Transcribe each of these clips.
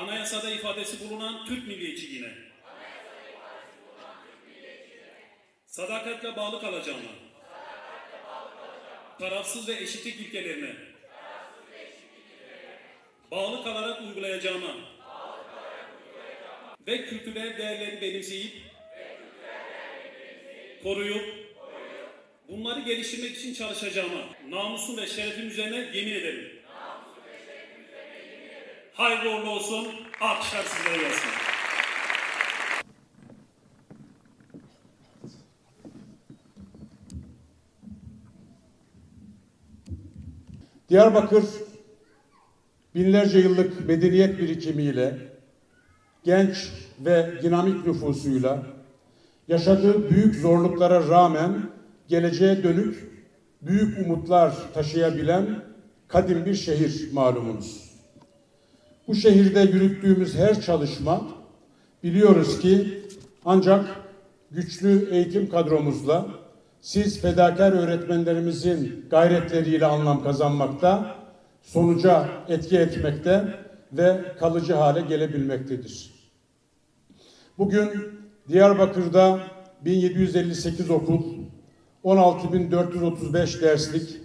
Anayasada ifadesi bulunan Türk milliyetçiliğine. Sadakatle bağlı kalacağıma. Tarafsız ve eşitlik ilkelerine. Bağlı kalarak uygulayacağıma. Ve kültürel değerleri benimseyip koruyup bunları geliştirmek için çalışacağıma namusum ve şerefim üzerine yemin ederim. Hayırlı uğurlu olsun. Alkışlar sizlere gelsin. Diyarbakır binlerce yıllık medeniyet birikimiyle, genç ve dinamik nüfusuyla, yaşadığı büyük zorluklara rağmen geleceğe dönük büyük umutlar taşıyabilen kadim bir şehir malumunuz. Bu şehirde yürüttüğümüz her çalışma biliyoruz ki ancak güçlü eğitim kadromuzla siz fedakar öğretmenlerimizin gayretleriyle anlam kazanmakta, sonuca etki etmekte ve kalıcı hale gelebilmektedir. Bugün Diyarbakır'da 1758 okul, 16.435 derslik,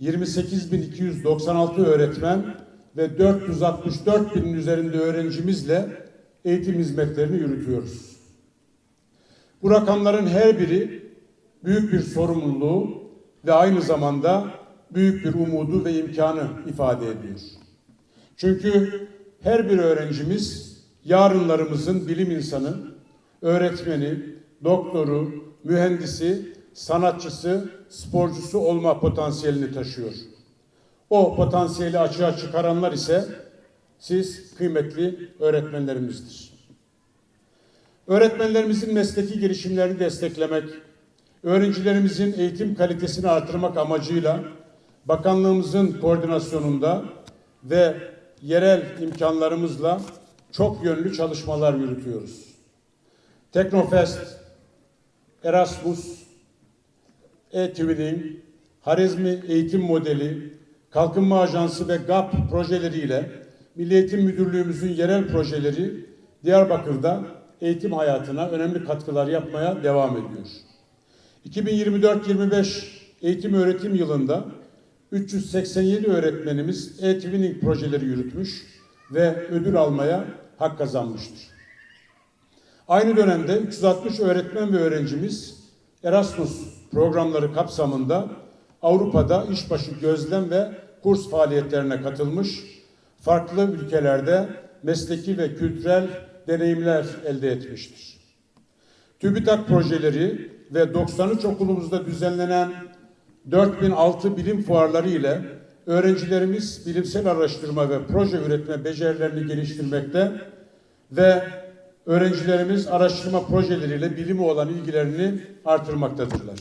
28.296 öğretmen ve 464 binin üzerinde öğrencimizle eğitim hizmetlerini yürütüyoruz. Bu rakamların her biri büyük bir sorumluluğu ve aynı zamanda büyük bir umudu ve imkanı ifade ediyor. Çünkü her bir öğrencimiz yarınlarımızın bilim insanı, öğretmeni, doktoru, mühendisi, sanatçısı, sporcusu olma potansiyelini taşıyor. O potansiyeli açığa çıkaranlar ise siz kıymetli öğretmenlerimizdir. Öğretmenlerimizin mesleki girişimlerini desteklemek, öğrencilerimizin eğitim kalitesini artırmak amacıyla bakanlığımızın koordinasyonunda ve yerel imkanlarımızla çok yönlü çalışmalar yürütüyoruz. Teknofest, Erasmus, e-Twinning, Harizmi Eğitim Modeli, Kalkınma Ajansı ve GAP projeleriyle Milli Eğitim Müdürlüğümüzün yerel projeleri Diyarbakır'da eğitim hayatına önemli katkılar yapmaya devam ediyor. 2024-25 eğitim öğretim yılında 387 öğretmenimiz e-twinning projeleri yürütmüş ve ödül almaya hak kazanmıştır. Aynı dönemde 360 öğretmen ve öğrencimiz Erasmus programları kapsamında Avrupa'da işbaşı gözlem ve kurs faaliyetlerine katılmış, farklı ülkelerde mesleki ve kültürel deneyimler elde etmiştir. TÜBİTAK projeleri ve 93 okulumuzda düzenlenen 4006 bilim fuarları ile öğrencilerimiz bilimsel araştırma ve proje üretme becerilerini geliştirmekte ve öğrencilerimiz araştırma projeleriyle bilimi olan ilgilerini artırmaktadırlar.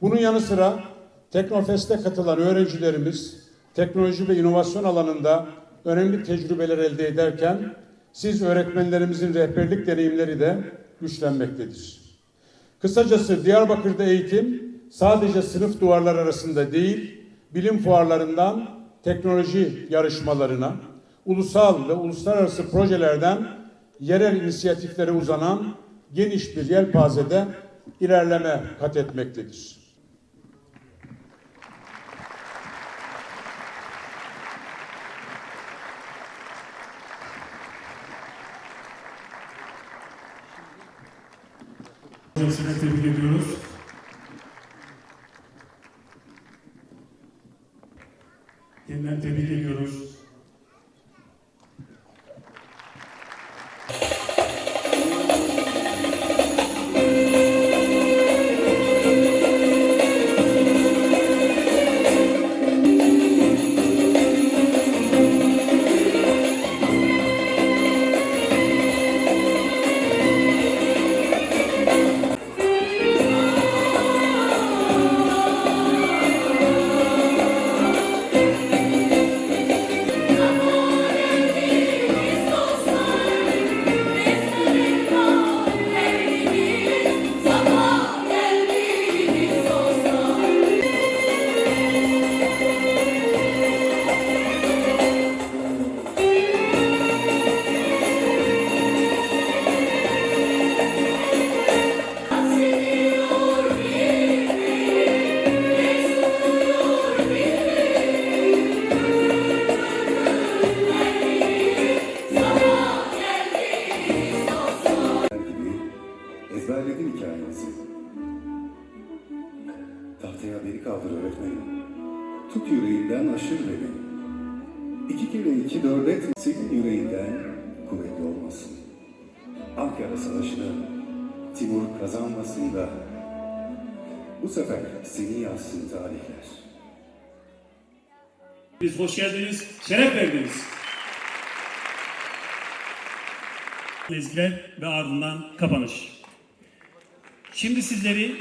Bunun yanı sıra Teknofest'e katılan öğrencilerimiz teknoloji ve inovasyon alanında önemli tecrübeler elde ederken siz öğretmenlerimizin rehberlik deneyimleri de güçlenmektedir. Kısacası Diyarbakır'da eğitim sadece sınıf duvarlar arasında değil, bilim fuarlarından teknoloji yarışmalarına, ulusal ve uluslararası projelerden yerel inisiyatiflere uzanan geniş bir yelpazede ilerleme kat etmektedir. Hocasını tebrik ediyoruz. hikayesi. Tahtaya beni kaldır öğretmenim. Tut yüreğinden aşır beni. İki kere iki dört et senin yüreğinden kuvvetli olmasın. Ankara Savaşı'nı Timur kazanmasın da bu sefer seni yazsın tarihler. Biz hoş geldiniz, şeref verdiniz. Ezgiler ve ardından kapanış. Şimdi sizleri